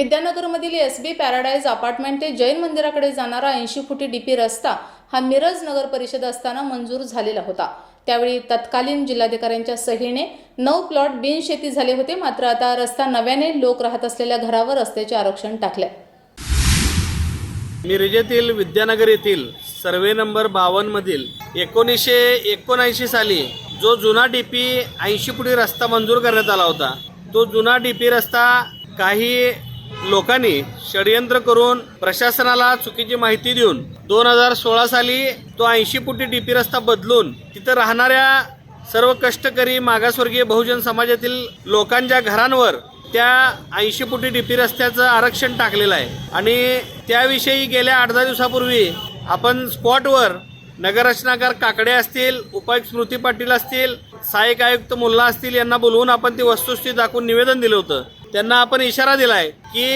विद्यानगरमधील S B paradise apartment ते जैन मंदिराकडे जाणारा ऐंशी फुटी डीपी रस्ता हा मिरज नगर परिषद असताना मंजूर झालेला होता. त्यावेळी तत्कालीन जिल्हाधिकाऱ्यांच्या सहीने नऊ प्लॉट बिनशेती झाले होते मात्र आता रस्ता नव्याने लोक राहत असलेल्या घरावर रस्त्याचे आरक्षण टाकले मिरजेतील विद्यानगर येथील सर्वे नंबर बावन्न मधील एकोणीसशे एकोणऐंशी साली जो जुना डी पी ऐंशी फुटी रस्ता मंजूर करण्यात आला होता तो जुना डी पी रस्ता काही लोकांनी षडयंत्र करून प्रशासनाला चुकीची माहिती देऊन दोन हजार सोळा साली तो ऐंशी फुटी डीपी रस्ता बदलून तिथं राहणाऱ्या सर्व कष्टकरी मागासवर्गीय बहुजन समाजातील लोकांच्या घरांवर त्या ऐंशी फुटी डीपी रस्त्याचं आरक्षण टाकलेलं आहे. आणि त्याविषयी गेल्या आठ दहा दिवसापूर्वी आपण स्पॉटवर नगररचनाकार काकडे असतील उपायुक्त स्मृती पाटील असतील सहाय्यक आयुक्त मुल्ला असतील यांना बोलवून आपण ती वस्तुस्थिती दाखवून निवेदन दिलं होतं. त्यांना आपण इशारा दिलाय की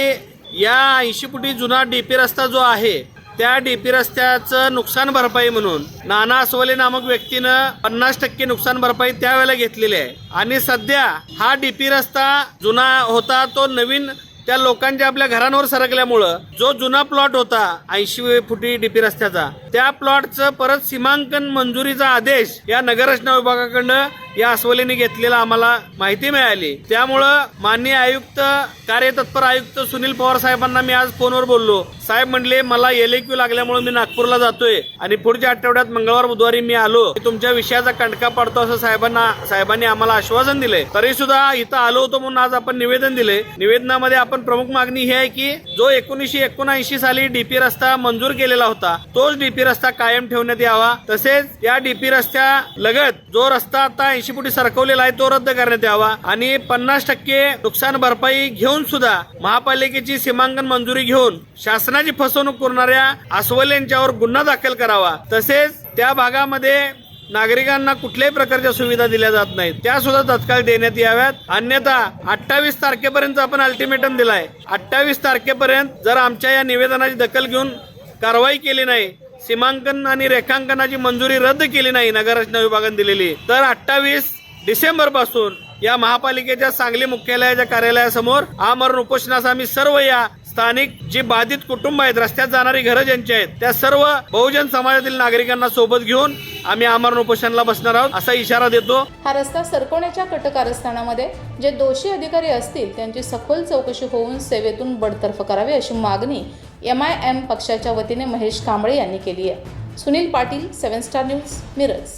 या ऐंशी फुटी जुना डी पी रस्ता जो आहे त्या डी पी रस्त्याचं नुकसान भरपाई म्हणून नाना अस्वले नामक व्यक्तीनं पन्नास टक्के नुकसान भरपाई त्यावेळेला घेतलेली आहे. आणि सध्या हा डी पी रस्ता जुना होता तो नवीन त्या लोकांच्या आपल्या घरांवर सरकल्यामुळं जो जुना प्लॉट होता ऐंशी फुटी डीपी रस्त्याचा त्या प्लॉटचं परत सीमांकन मंजुरीचा आदेश या नगररचना विभागाकडनं या अस्वलीने घेतलेला आम्हाला माहिती मिळाली. त्यामुळं माननीय आयुक्त कार्यतत्पर आयुक्त सुनील पवार साहेबांना मी आज फोनवर बोललो. साहेब म्हणले मला एलएक्यू लागल्यामुळे मी नागपूरला जातोय आणि पुढच्या आठवड्यात मंगळवार बुधवारी मी आलो. तुमच्या विषयाचा कंटका पडतो असं साहेबांना साहेबांनी आम्हाला आश्वासन दिले तरी सुद्धा इथं आलो होतो म्हणून आज आपण निवेदन दिले निवेदनामध्ये आपण प्रमुख मागणी ही आहे की जो एकोणीसशे एकोणऐंशी साली डीपी रस्ता मंजूर केलेला होता तोच डीपी रस्ता कायम ठेवण्यात यावा. तसेच या डीपी रस्त्या लगत जो रस्ता आता ऐंशी फुटी सरकवलेला आहे तो रद्द करण्यात यावा. आणि पन्नास टक्के नुकसान भरपाई घेऊन सुद्धा महापालिकेची सीमांकन मंजुरी घेऊन शासनाची फसवणूक करणाऱ्या अस्वलेंच्यावर गुन्हा दाखल करावा. तसेच त्या भागामध्ये नागरिकांना कुठल्याही प्रकारच्या सुविधा दिल्या जात नाहीत. त्या सुद्धा तत्काळ देण्यात याव्यात. अन्यथा अठ्ठावीस तारखेपर्यंत आपण अल्टिमेटम दिलाय. अठ्ठावीस तारखेपर्यंत जर आमच्या या निवेदनाची दखल घेऊन कारवाई केली नाही सीमांकन आणि रेखांकनाची मंजुरी रद्द केली नाही नगररचना विभागाने दिलेली. तर अठ्ठावीस डिसेंबरपासून या महापालिकेच्या सांगली मुख्यालयाच्या कार्यालयासमोर आमरण उपोषणास आम्ही सर्व या स्थानिक जी बाधित कुटुंब आहेत रस्त्यात जाणारी घरं ज्यांची आहेत त्या सर्व बहुजन समाजातील नागरिकांना सोबत घेऊन आम्ही आमरण उपोषणाला बसणार आहोत असा इशारा देतो. हा रस्ता सरकवण्याच्या कटकारस्थानामध्ये जे दोषी अधिकारी असतील त्यांची सखोल चौकशी होऊन सेवेतून बडतर्फ करावी अशी मागणी एम आय एम पक्षाच्या वतीने महेश कांबळे यांनी केली आहे. Sunil Patil seven star news Miraj.